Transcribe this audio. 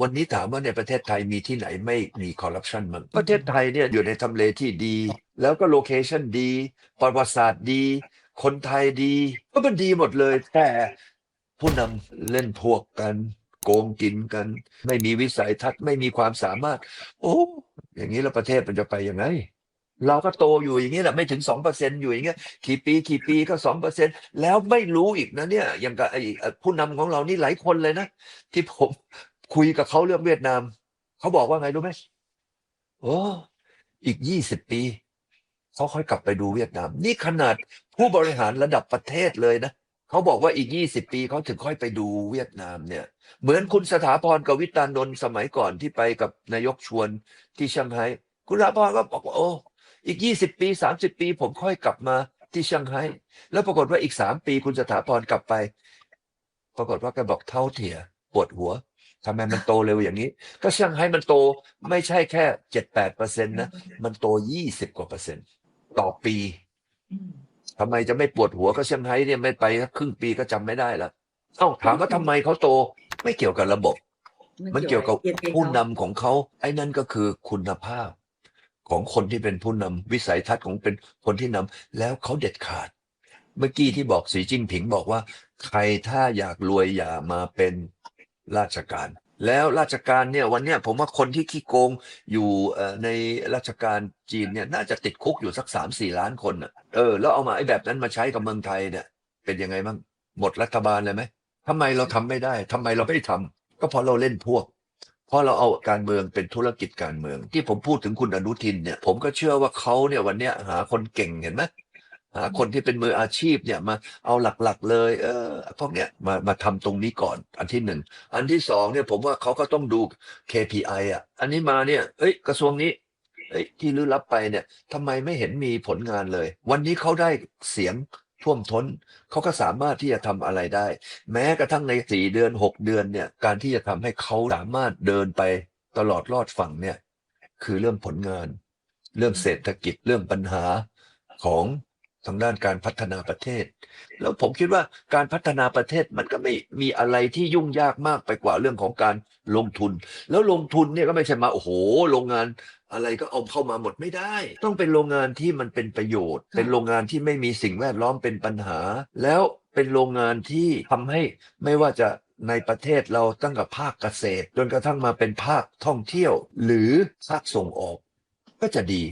วันนี้ถามว่าในประเทศไทยมีที่ไหนไม่มีคอร์รัปชันมั้งประเทศไทยเนี่ยอยู่ในทำเลที่ดี แล้วก็โลเคชันดี ประวัติศาสตร์ดี คนไทยดี ก็มันดีหมดเลย แต่ผู้นำเล่นพวกกัน โกงกินกัน ไม่มีวิสัยทัศน์ไม่มีความสามารถ โอ้ อย่างนี้แล้วประเทศมันจะไปยังไงเราก็โตอยู่อย่างนี้แหละไม่ถึงสองเปอร์เซ็นอยู่อย่างเงี้ยกี่ปีกี่ปีก็สองเปอร์เซ็นแล้วไม่รู้อีกนะเนี่ยอย่างกับไอ้เอ่อผู้นำของเรานี่หลายคนเลยนะ ที่ผม คุยกับเขาเรื่องเวียดนาม เขาบอกว่าไงรู้ไหมโอ้อีกยี่สิบปีเขาค่อยกลับไปดูเวียดนาม นี่ขนาดผู้บริหารระดับประเทศเลยนะเขาบอกว่าอีกยี่สิบปีเขาถึงค่อยไปดูเวียดนามเนี่ย เหมือนคุณสถาพรกวิตานนท์สมัยก่อนที่ไปกับนายกชวนที่เชียงไฮ้คุณสถาพรก็บอกว่าโอ้อีกยี่สิบปีสามสิบปี ผมค่อยกลับมาที่เชียงไฮ้แล้วปรากฏว่าอีกสามปีคุณสถาพรกลับไป ปรากฏว่าแกบอกเท่าเถียปวดหัว ทำไมมันโตเร็วอย่างนี้ ก็เชียงไฮ้มันโตไม่ใช่แค่เจ็ดแปดเปอร์เซ็นต์นะ มันโตยี่สิบกว่าเปอร์เซ็นต์ต่อปีอืมทำไมจะไม่ปวดหัวก็เซี่ยงไฮ้เนี่ยไม่ไปสักครึ่งปีก็จำไม่ได้ละเอ้าถามว่าทำไมเขาโตไม่เกี่ยวกับระบบ มันเกี่ยวกับเกี่ยวกับผู้นำของเขาไอ้นั่นก็คือคุณภาพ ของคนที่เป็นผู้นำวิสัยทัศน์ของเป็นคนที่นำแล้วเขาเด็ดขาด เมื่อกี้ที่บอกสีจิ้งผิงบอกว่า ใครถ้าอยากรวยอย่ามาเป็น ราชการ แล้วราชการเนี่ยวันเนี้ยผมว่าคนที่ขี้โกงอยู่ในราชการจีนเนี่ยน่าจะติดคุกอยู่สักสามสี่ล้านคนน่ะเออแล้วเอามาไอ้แบบนั้นมาใช้กับเมืองไทยเนี่ยเป็นยังไงบ้างหมดรัฐบาลเลยไหมทำไมเราทำไม่ได้ทำไมเราไม่ทำก็เพราะเราเล่นพวก เพราะเราเอาการเมืองเป็นธุรกิจการเมือง ที่ผมพูดถึงคุณอนุทินเนี่ย ผมก็เชื่อว่าเขาเนี่ยวันเนี้ยหาคนเก่งเห็นไหม หาคนที่เป็นมืออาชีพเนี่ยมาเอาหลักๆเลย เออพวกเนี้ยมามาทำตรงนี้ก่อน อันที่หนึ่งอันที่สองเนี่ยผมว่าเขาก็ต้องดู KPI อะ อันนี้มาเนี่ยเอ้ยกระทรวงนี้เอ้ยที่ลื้อรับไปเนี่ยทำไมไม่เห็นมีผลงานเลย วันนี้เขาได้เสียงท่วมท้นเขาก็สามารถที่จะทำอะไรได้ แม้กระทั่งในสี่เดือนหกเดือนเนี่ยการที่จะทำให้เขาสามารถเดินไปตลอดรอดฝั่งเนี่ยคือเรื่องผลงาน เรื่องเศรษฐกิจเรื่องปัญหาของ ทางด้านการพัฒนาประเทศ แล้วผมคิดว่าการพัฒนาประเทศมันก็ไม่มีอะไรที่ยุ่งยากมากไปกว่าเรื่องของการลงทุน แล้วลงทุนเนี่ยก็ไม่ใช่มาโอ้โหโรงงานอะไรก็เอาเข้ามาหมดไม่ได้ ต้องเป็นโรงงานที่มันเป็นประโยชน์ เป็นโรงงานที่ไม่มีสิ่งแวดล้อมเป็นปัญหา แล้วเป็นโรงงานที่ทำให้ไม่ว่าจะในประเทศเราตั้งแต่ภาคเกษตร จนกระทั่งมาเป็นภาคท่องเที่ยว หรือภาคส่งออก ก็จะดี